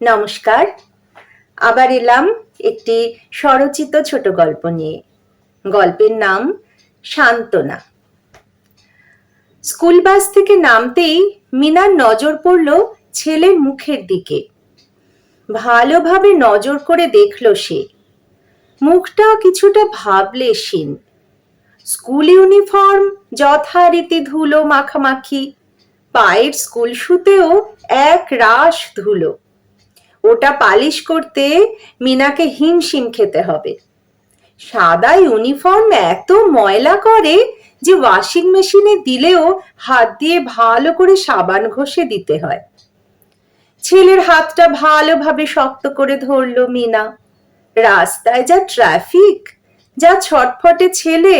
নমস্কার। আবার এলাম একটি স্বরচিত ছোট গল্প নিয়ে। গল্পের নাম সান্ত্বনা। স্কুল বাস থেকে নামতেই মিনার নজর পড়ল ছেলের মুখের দিকে। ভালোভাবে নজর করে দেখল সে। মুখটা কিছুটা ভাবলে সিন স্কুল ইউনিফর্ম, যথারীতি ধুলো মাখামাখি, পায়ের স্কুল শুতেও এক রাশ ধুলো। ওটা পালিশ করতে মিনাকে হিমশিম খেতে হবে। সাদা ইউনিফর্ম এত ময়লা করে যে ওয়াশিং মেশিনে দিলেও হাত দিয়ে ভালো করে সাবান ঘষে দিতে হয়। ছেলের হাতটা ভালোভাবে শক্ত করে ধরলো মিনা। রাস্তায় যা ট্রাফিক, যা ছটফটে ছেলে,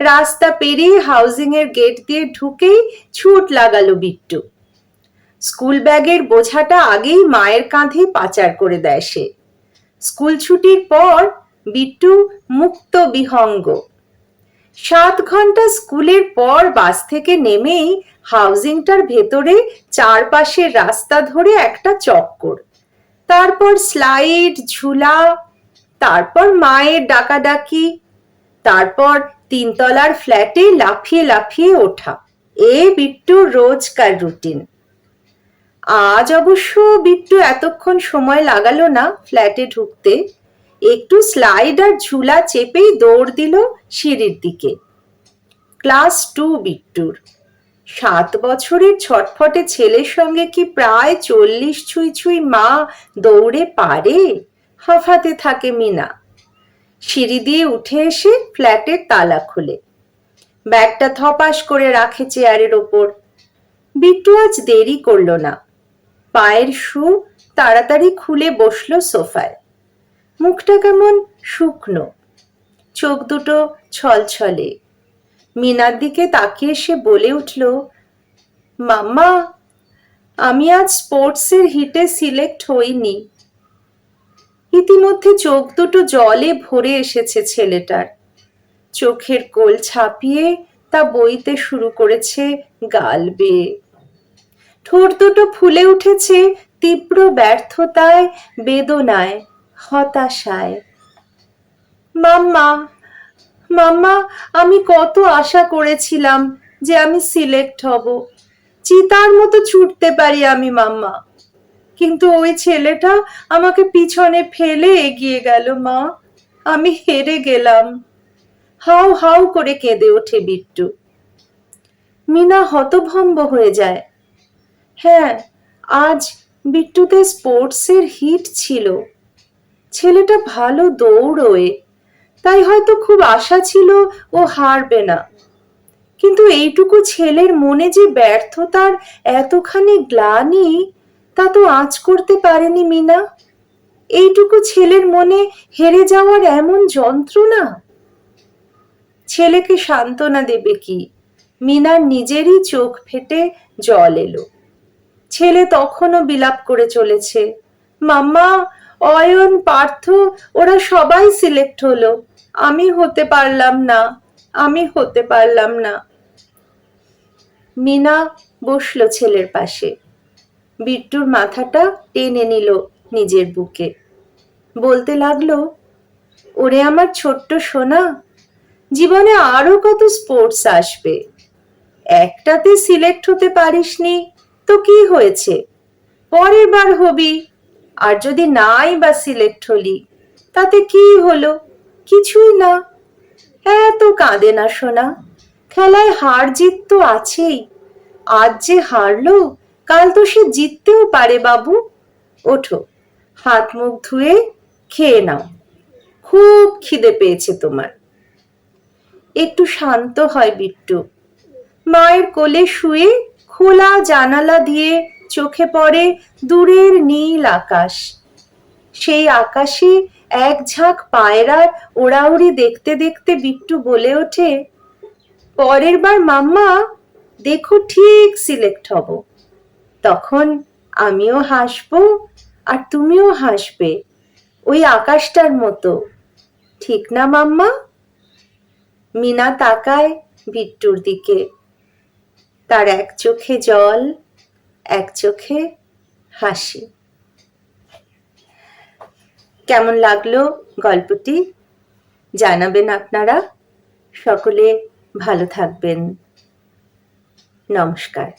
রাস্তা পেরিয়ে হাউজিং এর গেট দিয়ে ঢুকেই ছুট লাগালো বিট্টু। স্কুল ব্যাগের বোঝাটা আগেই মায়ের কাঁধে পাচার করে দেয় সে। স্কুল ছুটির পর বিট্টু মুক্ত বিহঙ্গ। সাত ঘণ্টা স্কুলের পর বাস থেকে নেমেই হাউজিংটার ভেতরে চারপাশের রাস্তা ধরে একটা চক্কর। তারপর স্লাইড, ঝুলা, তারপর মায়ের ডাকাডাকি, তারপর তিনতলার ফ্ল্যাটে লাফিয়ে লাফিয়ে ওঠা। এ বিট্টুর রোজকার রুটিন। আজ অবশ্য বিট্টু এতক্ষণ সময় লাগালো না ফ্ল্যাটে ঢুকতে। একটু স্লাইড আর ঝুলা চেপেই দৌড় দিল সিঁড়ির দিকে। ক্লাস টু বিট্টুর। সাত বছরের ছটফটে ছেলের সঙ্গে কি প্রায় চল্লিশ ছুঁই ছুঁই মা দৌড়ে পারে? হাফাতে থাকে মিনা। সিঁড়ি দিয়ে উঠে এসে ফ্ল্যাটের তালা খুলে। ব্যাগটা থপাস করে রাখে চেয়ারের ওপর। বিট্টু আজ দেরি করল না। পায়ের শু তাড়াতাড়ি খুলে বসল সোফায়। মুখটা কেমন শুকনো, চোখ দুটো ছলছলে। মিনার দিকে তাকিয়ে সে বলে উঠল, মাম্মা, আমি আজ স্পোর্টসের হিটে সিলেক্ট হইনি। ইতিমধ্যে চোখ দুটো জলে ভরে এসেছে ছেলেটার। চোখের কোল ছাপিয়ে তা বইতে শুরু করেছে গাল বেয়ে। ঠোঁট দুটো ফুলে উঠেছে তীব্র ব্যর্থতায়, বেদনায়, হতাশায়। মাম্মা মাম্মা, আমি কত আশা করেছিলাম যে আমি সিলেক্ট হব। চিতার মতো ছুটতে পারি আমি, মাম্মা। কিন্তু ওই ছেলেটা আমাকে পিছনে ফেলে এগিয়ে গেল, মা। আমি হেরে গেলাম। হাউ হাউ করে কেঁদে ওঠে বিট্টু। মিনা হতভম্ব হয়ে যায়। হ্যাঁ আজ বিট্টুতে স্পোর্টসের হিট ছিল। ছেলেটা ভালো দৌড়োয়, তাই হয়তো খুব আশা ছিল ও হারবে না। কিন্তু এইটুকু ছেলের মনে যে ব্যর্থতার এতখানি গ্লানি, তা তো আঁচ করতে পারেনি মিনা। এইটুকু ছেলের মনে হেরে যাওয়ার এমন যন্ত্রণা? ছেলেকে সান্ত্বনা দেবে কি? মিনার নিজেরই চোখ ফেটে জল এলো। ছেলে তখনও বিলাপ করে চলেছে। মাম্মা, অয়ন, পার্থ, ওরা সবাই সিলেক্ট হলো। আমি হতে পারলাম না, আমি হতে পারলাম না। মিনা বসল ছেলের পাশে। বিট্টুর মাথাটা টেনে নিল নিজের বুকে। বলতে লাগল, ওরে আমার ছোট্ট সোনা, জীবনে আরও কত স্পোর্টস আসবে? একটাতে সিলেক্ট হতে পারিসনি? তো কি হয়েছে? পরের বার হবি। আর যদি নাই বা সিলেক্ট হলি, তাতে কি হলো? কিছুই না। এত কাঁদে না সোনা। খেলায় হার জিত তো আছেই। আজ যে হারলো, কাল তো সে জিততেও পারে বাবু। ওঠো, হাত মুখ ধুয়ে খেয়ে নাও। খুব খিদে পেয়েছে তোমার। একটু শান্ত হয় বিট্টু। মায়ের কোলে শুয়ে খোলা জানালা দিয়ে চোখে পড়ে দূরের নীল আকাশ। সেই আকাশে এক ঝাঁক পায়রার ওড়াউড়ি দেখতে দেখতে বিট্টু বলে ওঠে, পরের বার মাম্মা, দেখো ঠিক সিলেক্ট হব। তখন আমিও হাসব আর তুমিও হাসবে ওই আকাশটার মতো। ঠিক না মাম্মা? মিনা তাকায় বিট্টুর দিকে। তার এক চোখে জল, এক চোখে হাসি। কেমন লাগল গল্পটি? জানাবেন আপনারা। সকলে ভালো থাকবেন। নমস্কার।